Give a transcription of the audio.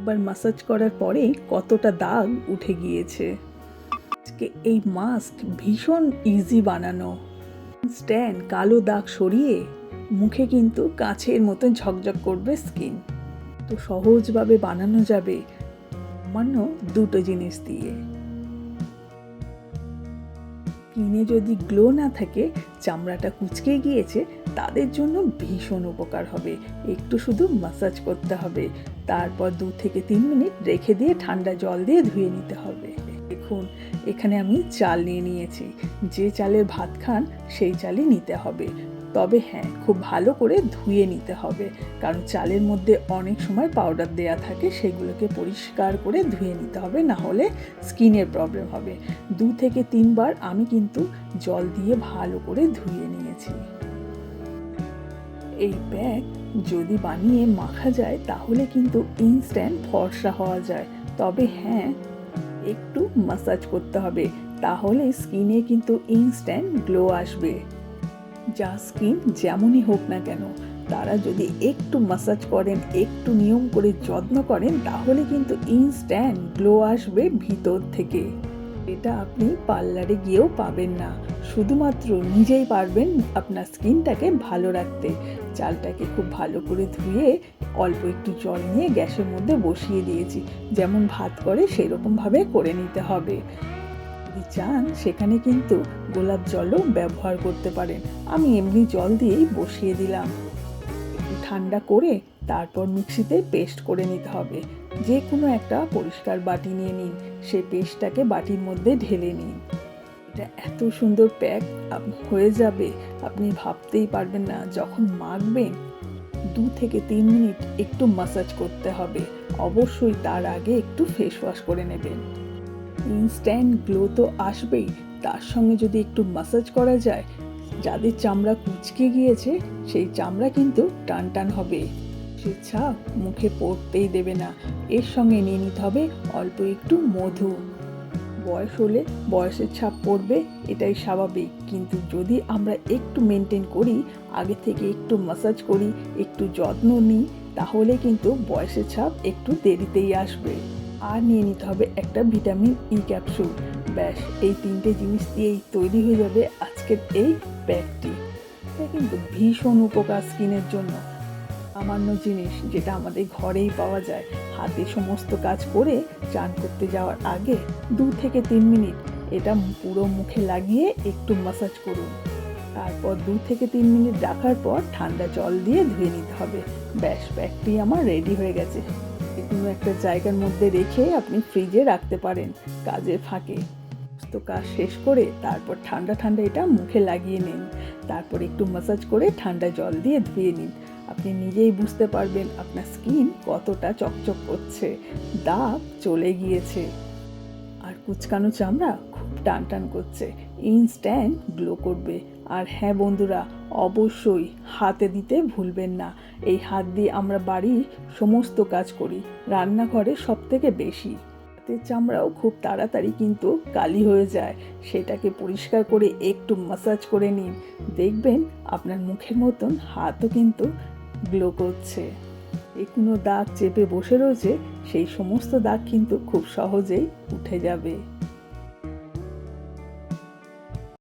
একবার মাসাজ করার পরে কতটা দাগ উঠে গিয়েছে। আজকে এই মাস্ক ভীষণ ইজি বানানো। স্ট্যান্ড কালো দাগ সরিয়ে মুখে কিন্তু কাছের মতো ঝকঝক করবে স্কিন তো সহজভাবে বানানো যাবে সামান্য দুটো জিনিস দিয়ে। স্কিনে যদি গ্লো না থাকে, চামড়াটা কুচকে গিয়েছে তাদের জন্য ভীষণ উপকার হবে। একটু শুধু মাসাজ করতে হবে। তারপর দু থেকে তিন মিনিট রেখে দিয়ে ঠান্ডা জল দিয়ে ধুয়ে নিতে হবে। দেখুন, এখানে আমি চাল নিয়ে নিয়েছি। যে চালের ভাত খান, সেই চালই নিতে হবে। তবে হ্যাঁ খুব ভালো করে ধুয়ে নিতে হবে। কারণ চালের মধ্যে অনেক সময় পাউডার দেয়া থাকে, সেগুলোকে পরিষ্কার করে ধুয়ে নিতে হবে, না হলে স্কিনের প্রবলেম হবে। দু থেকে তিনবার আমি কিন্তু জল দিয়ে ভালো করে ধুয়ে নিয়েছি। এই প্যাক যদি বানিয়ে মাখা যায়, তাহলে কিন্তু ইনস্ট্যান্ট ফর্সা হওয়া যায়। তবে হ্যাঁ একটু মাসাজ করতে হবে, তাহলে স্কিনে কিন্তু ইনস্ট্যান্ট গ্লো আসবে। যা স্কিন যেমনই হোক না কেন, তারা যদি একটু মাসাজ করেন, একটু নিয়ম করে যত্ন করেন, তাহলে কিন্তু ইনস্ট্যান্ট গ্লো আসবে ভিতর থেকে। এটা আপনি পার্লারে গিয়েও পাবেন না। শুধুমাত্র নিজেই পারবেন আপনার স্কিনটাকে ভালো রাখতে। চালটাকে খুব ভালো করে ধুয়ে অল্প একটু জল নিয়ে গ্যাসের মধ্যে বসিয়ে দিয়েছি। যেমন ভাত করে সেরকমভাবে করে নিতে হবে। যদি চান সেখানে কিন্তু গোলাপ জলও ব্যবহার করতে পারেন। আমি এমনি জল দিয়েই বসিয়ে দিলাম। ঠান্ডা করে তারপর মিক্সিতে পেস্ট করে নিতে হবে। যে কোনো একটা পরিষ্কার বাটি নিয়ে নিন। সেই পেস্টটাকে বাটির মধ্যে ঢেলে নিন। এটা এত সুন্দর প্যাক হয়ে যাবে। আপনি ভাবতেই পারবেন না, যখন মাখবেন দু থেকে তিন মিনিট একটু মাসাজ করতে হবে। অবশ্যই তার আগে একটু ফেস ওয়াশ করে নেবেন। ইনস্ট্যান্ট গ্লো তো আসবেই। তার সঙ্গে যদি একটু মাসাজ করা যায়, যাদের চামড়া কুচকে গিয়েছে, সেই চামড়া কিন্তু টান টান হবে। সে ছাপ মুখে পড়তেই দেবে না। এর সঙ্গে নিয়ে নিতে হবে অল্প একটু মধু। বয়স হলে বয়সের ছাপ পড়বে, এটাই স্বাভাবিক। কিন্তু যদি আমরা একটু মেনটেন করি, আগে থেকে একটু মাসাজ করি, একটু যত্ন নিই, তাহলে কিন্তু বয়সের ছাপ একটু দেরিতেই আসবে। আর নিয়ে নিতে হবে একটা ভিটামিন ই ক্যাপসুল ব্যাস, এই তিনটে জিনিস দিয়েই তৈরি হয়ে যাবে আজকের এই প্যাকটি এটা কিন্তু ভীষণ উপকার স্কিনের জন্য। সামান্য জিনিস যেটা আমাদের ঘরেই পাওয়া যায়। হাতে সমস্ত কাজ করে চান করতে যাওয়ার আগে দু থেকে তিন মিনিট এটা পুরো মুখে লাগিয়ে একটু মাসাজ করুন। তারপর দু থেকে তিন মিনিট রাখার পর ঠান্ডা জল দিয়ে ধুয়ে নিতে হবে। ব্যাস, ব্যাগটি আমার রেডি হয়ে গেছে। কোনো একটা জায়গার মধ্যে রেখে আপনি ফ্রিজে রাখতে পারেন কাজের ফাঁকে। তো কাজ শেষ করে তারপর ঠান্ডা ঠান্ডা এটা মুখে লাগিয়ে নিন। তারপর একটু মাসাজ করে ঠান্ডা জল দিয়ে ধুয়ে নিন। আপনি নিজেই বুঝতে পারবেন আপনার স্কিন কতটা চকচক করছে। দাগ চলে গিয়েছে। আর কুচকানো চামড়া খুব টান টান করছে। ইনস্ট্যান্ট গ্লো করবে। আর হ্যাঁ বন্ধুরা, অবশ্যই হাতে দিতে ভুলবেন না। এই হাত দিয়ে আমরা বাড়ির সমস্ত কাজ করি। রান্নাঘরে সব থেকে বেশি। হাতের চামড়াও খুব তাড়াতাড়ি কিন্তু কালি হয়ে যায়। সেটাকে পরিষ্কার করে একটু মাসাজ করে নিন। দেখবেন আপনার মুখের মতন হাতও কিন্তু গ্লো করছে। কোনো দাগ চেপে বসে রয়েছে, সেই সমস্ত দাগ কিন্তু খুব সহজেই উঠে যাবে।